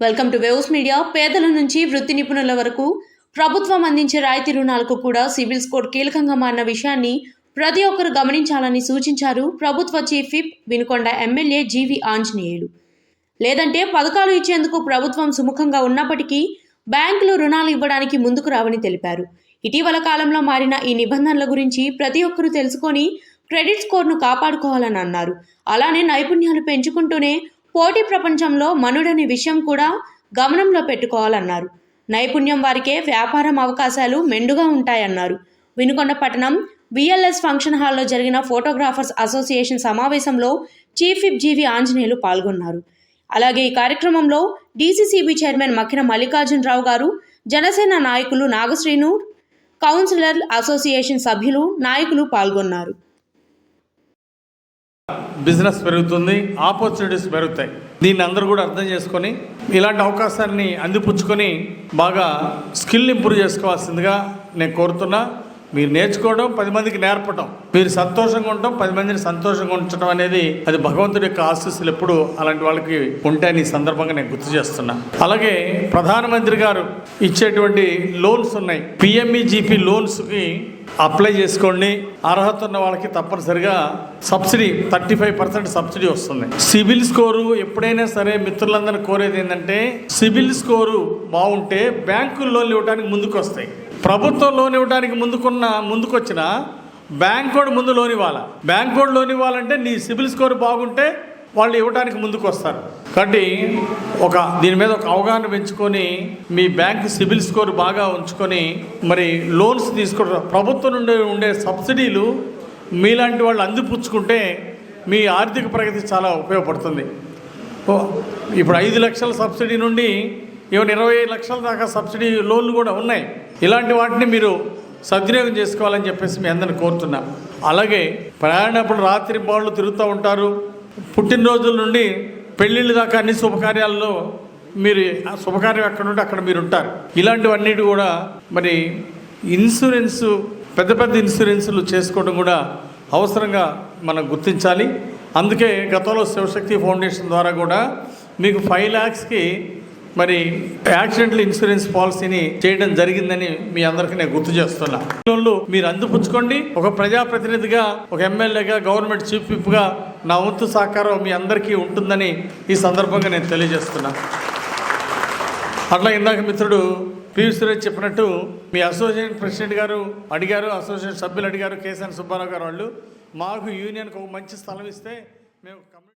Welcome to waves media. పేదల నుంచి వృత్తి నిపుణుల వరకు ప్రభుత్వం అందించే రాయితీ రుణాలకు కూడా సివిల్ స్కోర్ కీలకంగా మారిన విషయాన్ని ప్రతి ఒక్కరు గమనించాలని సూచించారు ప్రభుత్వ chief whip Vinukonda MLA GV Anjaneyulu. లేదంటే పథకాలు ఇచ్చేందుకు ప్రభుత్వం సుముఖంగా ఉన్నప్పటికీ బ్యాంకులు రుణాలు ఇవ్వడానికి ముందుకు రావని తెలిపారు. ఇటీవల కాలంలో మారిన ఈ నిబంధనల గురించి ప్రతి ఒక్కరూ తెలుసుకొని క్రెడిట్ స్కోర్ను కాపాడుకోవాలని అన్నారు. అలానే నైపుణ్యాలు పెంచుకుంటూనే పోటీ ప్రపంచంలో మనుడని విషయం కూడా గమనంలో పెట్టుకోవాలన్నారు. నైపుణ్యం వారికే వ్యాపారం అవకాశాలు మెండుగా ఉంటాయన్నారు. వినుకొండ పట్టణం విఎల్ఎస్ ఫంక్షన్ హాల్లో జరిగిన ఫోటోగ్రాఫర్స్ అసోసియేషన్ సమావేశంలో చీఫ్ విప్ జీవి ఆంజనేయులు పాల్గొన్నారు. అలాగే ఈ కార్యక్రమంలో డీసీసీబీ చైర్మన్ మక్కిన మల్లికార్జునరావు గారు జనసేన నాయకులు నాగశ్రీను కౌన్సిలర్ అసోసియేషన్ సభ్యులు నాయకులు పాల్గొన్నారు. బిజినెస్ పెరుగుతుంది ఆపర్చునిటీస్ పెరుగుతాయి. దీన్ని అందరూ కూడా అర్థం చేసుకొని ఇలాంటి అవకాశాన్ని అందిపుచ్చుకొని బాగా స్కిల్ ఇంప్రూవ్ చేసుకోవాల్సిందిగా నేను కోరుతున్నా. మీరు నేర్చుకోవడం పది మందికి నేర్పడం మీరు సంతోషంగా ఉండటం పది మందిని సంతోషంగా ఉంచడం అనేది అది భగవంతుడి యొక్క ఆశీస్సులు ఎప్పుడు అలాంటి వాళ్ళకి ఉంటాయని ఈ సందర్భంగా నేను గుర్తు చేస్తున్నా. అలాగే ప్రధానమంత్రి గారు ఇచ్చేటువంటి లోన్స్ ఉన్నాయి. పిఎంఈజీపీ లోన్స్కి అప్లై చేసుకోండి. అర్హత ఉన్న వాళ్ళకి తప్పనిసరిగా subsidy thirty five percent subsidy వస్తుంది. సిబిల్ స్కోరు ఎప్పుడైనా సరే మిత్రులందరూ కోరేది ఏంటంటే సిబిల్ స్కోరు బాగుంటే బ్యాంకులు లోన్లు ఇవ్వడానికి ముందుకు వస్తాయి ప్రభుత్వం లోన్ ఇవ్వడానికి ముందుకున్న ముందుకొచ్చిన బ్యాంక్ కూడా ముందు లోన్ ఇవ్వాలి? బ్యాంక్ కూడా లోన్ ఇవ్వాలంటే నీ సిబిల్ స్కోర్ బాగుంటే వాళ్ళు ఇవ్వడానికి ముందుకు వస్తారు. కాబట్టి ఒక దీని మీద ఒక అవగాహన పెంచుకొని మీ బ్యాంక్ సిబిల్ స్కోర్ బాగా ఉంచుకొని మరి లోన్స్ తీసుకోవడం ప్రభుత్వం నుండి ఉండే సబ్సిడీలు మీలాంటి వాళ్ళు అందిపుచ్చుకుంటే మీ ఆర్థిక ప్రగతి చాలా ఉపయోగపడుతుంది. ఇప్పుడు ఐదు లక్షల సబ్సిడీ నుండి ఈవెన్ ఇరవై లక్షల దాకా సబ్సిడీ లోన్లు కూడా ఉన్నాయి. ఇలాంటి వాటిని మీరు సద్వినియోగం చేసుకోవాలని చెప్పేసి మీ అందరిని కోరుతున్నాం. అలాగే ప్రయాణప్పుడు రాత్రి బాళ్ళు తిరుగుతూ ఉంటారు. పుట్టినరోజుల నుండి పెళ్ళిళ్ళ దాకా అన్ని శుభకార్యాల్లో మీరు ఆ శుభకార్యం ఎక్కడ ఉంటే అక్కడ మీరు ఉంటారు. ఇలాంటివన్నిటి కూడా మరి ఇన్సూరెన్స్ పెద్ద పెద్ద ఇన్సూరెన్సులు చేసుకోవడం కూడా అవసరంగా మనం గుర్తించాలి. అందుకే గతంలో శివశక్తి ఫౌండేషన్ ద్వారా కూడా మీకు ఫైవ్ ల్యాక్స్కి మరి యాక్సిడెంటల్ ఇన్సూరెన్స్ పాలసీని చేయడం జరిగిందని మీ అందరికీ నేను గుర్తు చేస్తున్నా. లోన్లు మీరు అందిపుచ్చుకోండి. ఒక ప్రజాప్రతినిధిగా ఒక ఎమ్మెల్యేగా గవర్నమెంట్ చీఫ్ విప్గా నా వంతు సహకారం మీ అందరికీ ఉంటుందని ఈ సందర్భంగా నేను తెలియజేస్తున్నా. అట్లా ఇందాక మిత్రుడు పివి సురేష్ చెప్పినట్టు మీ అసోసియేషన్ ప్రెసిడెంట్ గారు అడిగారు అసోసియేషన్ సభ్యులు అడిగారు కేసీఆర్ సుబ్బారావు గారు వాళ్ళు. మాకు యూనియన్కి ఒక మంచి స్థలం ఇస్తే మేము